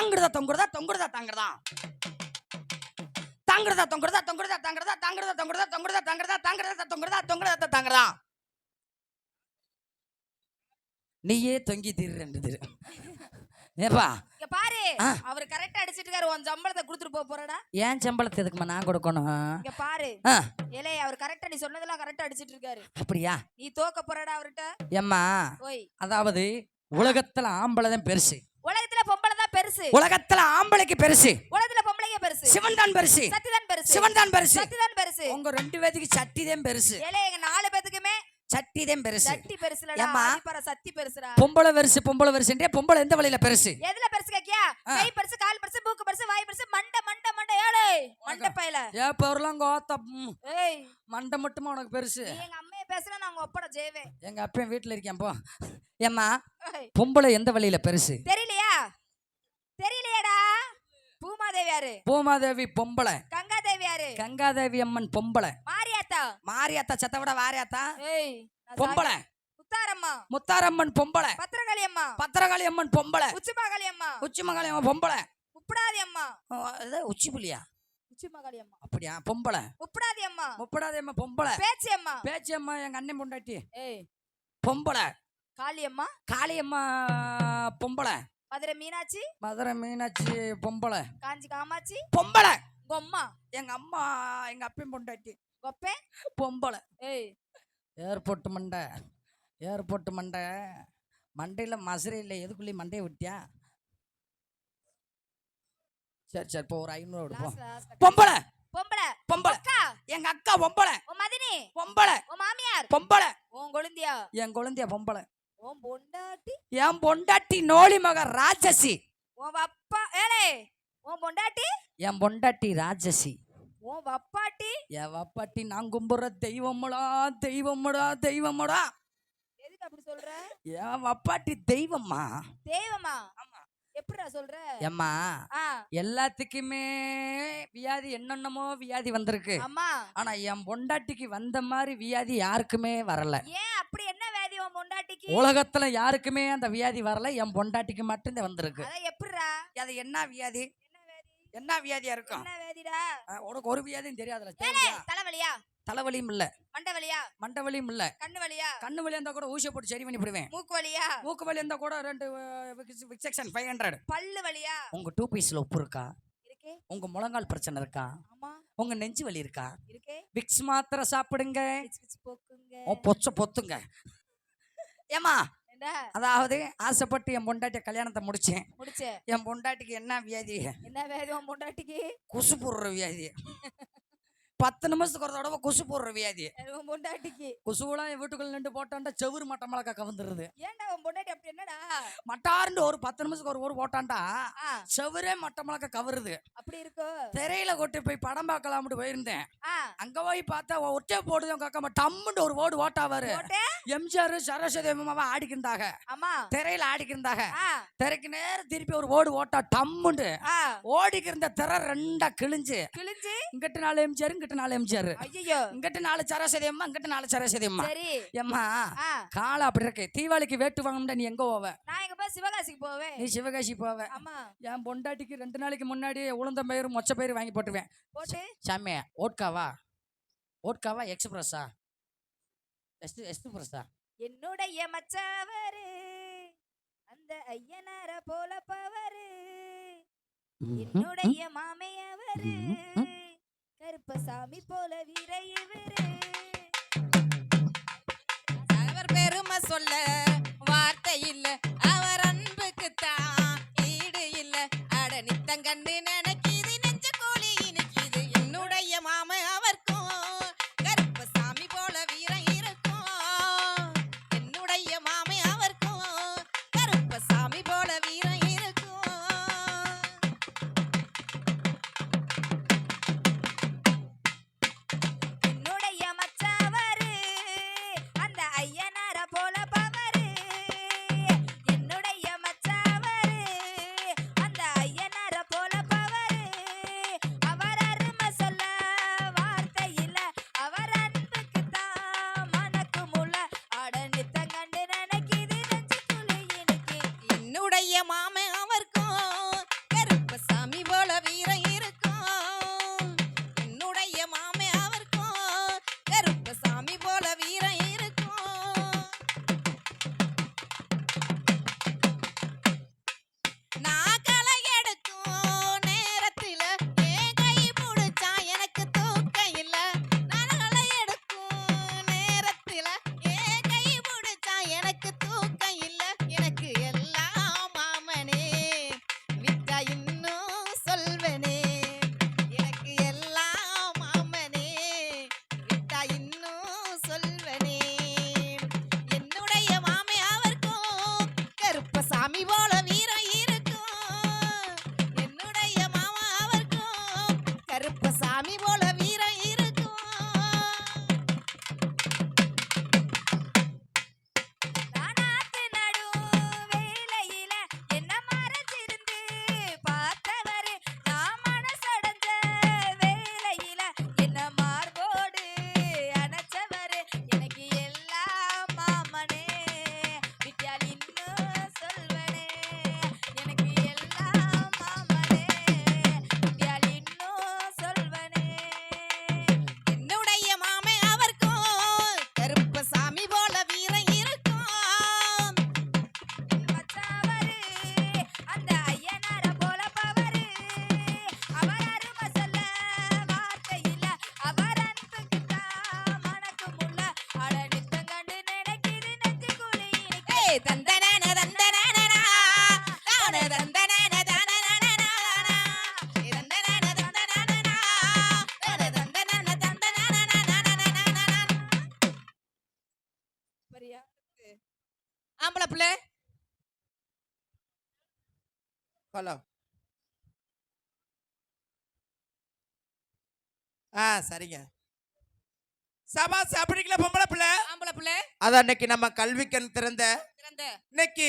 தாங்குறதா தொங்குறதா தொங்குறதா தாங்குறதா? தாங்குறதா தொங்குறதா தொங்குறதா தாங்குறதா தாங்குறதா தொங்குறதா தொங்குறதா தாங்குறதா தாங்குறதா தொங்குறதா தொங்குறதா தாங்குறதா? நீயே தொங்கி தீர்றது ஏப்பா? இங்க பாரு ஆ. அவர் கரெக்டா அடிச்சிட்டு இருக்காரு உன் சம்பளத்தை கொடுத்துட்டு போக போறடா. ஏன் சம்பளத்தை எதுக்குமா நான் கொடுக்கணும்? இங்க பாரு ஏலே அவர் கரெக்டா நீ சொன்னதெல்லாம் கரெக்டா அடிச்சிட்டு இருக்காரு. அப்படியா? நீ தோக்க போறடா அவர்கிட்ட. ஏம்மா அதாவது உலகத்துல ஆம்பளை தான் பெருசு. உலகத்துல பெருசு. உலகத்துல ஆம்பளைக்கு பெருசு. உலகத்துல பொம்பளைங்க பெருசு. சிவன் தான் பெருசு. சத்திதான் பெருசு. சிவன் தான் பெருசு. சத்திதான் பெருசு. உங்க ரெண்டு பேத்துக்கு சட்டி தான் பெருசு. ஏலே எங்க நாலு பேத்துக்குமே சட்டி தான் பெருசு. சட்டி பெருசுலடா? ஆதிப்பற சத்தி பெருசுடா. பொம்பளை பெருசு பொம்பளை பெருசுன்றே பொம்பளை எந்த வழியில பெருசு? எதுல பெருசு கேக்கியா. கை பெருசு கால் பெருசு மூக்கு பெருசு வாய் பெருசு மண்டை மண்டை மண்டை. ஏலே மண்டை பையல. ஏன் பொருளாம் கோத்த ஏய். மண்டை மட்டுமா உனக்கு பெருசு? எங்க அம்மைய பேசுனா நான் ஒப்பட ஜெயவே எங்க அப்பன் வீட்டுல இருக்கேன் போ. ஏம்மா ஏய், பொம்பளை எந்த வழியில பெருசு? தெரியலையாடா பூமாதேவி யாரு பூமாதேவி பொம்பளை கங்காதேவி யாரு கங்காதேவி அம்மன் பொம்பளை மாரியாத்தா மாரியாத்தா சத்த விட வாரியாத்தா ஏய் பொம்பளை முத்தாரம்மா முத்தாரம்மன் பொம்பளை பத்திரகாளி அம்மா பத்திரகாளி அம்மன் பொம்பளை உச்சிமாகாளி அம்மா உச்சிமகாளி அம்மன் பொம்பளை உப்படாதி அம்மா உச்சி புலியா அம்மா அப்படியா பொம்பளை உப்படாதி அம்மா முப்படாதி அம்மா பொம்பளை பேச்சி அம்மா பேச்சி அம்மா எங்க அண்ணன் பொண்டாட்டி பொம்பளை காளி அம்மா காளியம்மா பொம்பளை மதுரை மீனாட்சி? மதுரை மீனாட்சி பொம்பளை. காஞ்சி காமாட்சி? பொம்பளை. கொம்மா எங்க அம்மா எங்க அப்பன் பொண்டாட்டி. கொப்பே? பொம்பளை. ஏய். ஏர்போர்ட் மண்டை. ஏர்போர்ட் மண்டை. மண்டையில் மசரே இல்லை. எதுக்குள்ளேயும் மண்டையை விட்டியா? சரி சரி இப்போ ஒரு ஐநூறு லாஸ்ட் பொம்பளை. பொம்பளை. பொம்பளை. அக்கா. எங்க அக்கா பொம்பளை. உன் மதினி. பொம்பளை. உன் மாமியார். பொம்பளை. உன் கொழுந்தியா? என் குழந்தைய பொம்பளை. என் பொண்டாட்டி நோலி மக ராட்சசி. உன் வப்பா ஏலே உன் பொண்டாட்டி? என் பொண்டாட்டி ராட்சசி. உன் வப்பாட்டி? என் வப்பாட்டி நான் கும்புற தெய்வமுடா தெய்வமுடா தெய்வமுடா. எதுக்கு அப்படி சொல்ற? என் வப்பாட்டி தெய்வம்மா. ஆமா. எப்படிடா சொல்ற? ஏம்மா எல்லாத்துக்குமே வியாதி என்னென்னமோ வியாதி வந்திருக்கு. அம்மா ஆனா என் பொண்டாட்டிக்கு வந்த மாதிரி வியாதி யாருக்குமே வரல. ஏன் அப்படி என்ன வேதி உன் பொண்டாட்டிக்கு? உலகத்துல யாருக்குமே அந்த வியாதி வரல. என் பொண்டாட்டிக்கு மட்டும்தான் வந்திருக்கு. அதான் எப்படிடா? அது என்ன வியாதி? என்ன வியாதியா இருக்கும்? என்ன அஹ் உனக்கு ஒரு வியாதியும் தெரியாதுல? தலைவலியா? தலைவலியும் இல்ல மண்டை வலியா மண்டை வலியும் இல்ல கண்ணு வலியா கண்ணு வலி இருந்தா கூட ஊசியை போட்டு சரி பண்ணி விடுவேன் மூக்கு வலியா மூக்கு வலி இருந்தா கூட ரெண்டு விக்செக்ஷன் ஃபைவ் ஹண்ட்ரட் பல்லு வலியா? உங்க டூ பீஸ்ல உப்பு இருக்கா? இருக்கே. உங்க முழங்கால் பிரச்சனை இருக்கா? உங்க நெஞ்சு வலி இருக்கா? இருக்கே. விக்ஸ் மாத்திரை சாப்பிடுங்க. பொச்ச பொத்துங்க. ஏமா என்ன? அதாவது ஆசைப்பட்டு என் பொண்டாட்டிய கல்யாணத்தை முடிச்சேன். முடிச்ச என் பொண்டாட்டிக்கு என்ன வியாதி? என்ன வேதி உன் பொண்டாட்டிக்கு? குசு போடுற வியாதி. பத்து நிமிஷத்துக்கு ஒரு தடவை குசு போடுற வியாதி. பொண்டாட்டிக்கு. குசுவெல்லாம் வீட்டுக்குள்ள நின்று போட்டாண்டா செவுரு மட்ட மிளகா கவுந்துருது. ஏன்டா உன் பொண்டாட்டி அப்படி என்னடா? மட்டார்னு ஒரு பத்து நிமிஷத்துக்கு ஒரு ஊர் போட்டாண்டா ஆ. செவரே மட்ட மிளகா கவருது. அப்படி இருக்கோ? திரையில கொட்டி போய் படம் பார்க்கலாம்னு போயிருந்தேன். அங்க போய் பார்த்தா ஒட்டே போடுது காக்காம டம்முன்னு ஒரு ஓடு ஓட்டாவாரு. எம்ஜிஆர் சரஸ்வதி அம்மாவா ஆடிக்கிருந்தாக ஆமா. திரையில ஆடிக்கிருந்தாக திரைக்கு நேரம் திருப்பி ஒரு ஓடு ஓட்டா டம்முண்டு. ஓடிக்கிருந்த திரை ரெண்டா கிழிஞ்சு. கிழிஞ்சு? இங்கிட்டு நாலு எம்ஜிஆர் இங்கிட்டு நாலு எம்ஜிஆர். ஐயோ இங்கிட்டு நாலு சரஸ்வதி அம்மா இங்கிட்டு நாலு சரஸ்வதி அம்மா சரி. எம்மா ஆ. காலம் அப்படி இருக்கு. தீபாவளிக்கு வேட்டு வாங்கணும்டா நீ எங்க போவ? நான் எங்க போய் சிவகாசிக்கு போவேன் நீ சிவகாசி போவ. ஆமா. என் பொண்டாட்டிக்கு ரெண்டு நாளைக்கு முன்னாடி உளுந்த பயிர் மொச்ச பயிர் வாங்கி போட்டுருவேன். போட்டு. சாமி ஓட்காவா ஓட்காவா எக்ஸ்பிரஸா எக்ஸ்பிரஸா என்னுடைய மச்சவரு அந்த ஐயனார போல பவரு. என்னுடைய மாமையவரு. கருப்பசாமி போல விரையவரு அவர் பெருமை சொல்ல வார்த்தை இல்ல. அவர் அன்புக்கு தான் ஈடு இல்ல. அட நித்தங்கண்டு நினைக்க பெரிய மாமன் பிள்ளை ஹலோ ஆ சரிங்க. சபா சாப்பிடுறீங்களா பொம்பளை பிள்ளை? ஆம்பளை பிள்ளை. அதான் அன்னைக்கு நம்ம கல்வி கண் திறந்த. இன்னைக்கு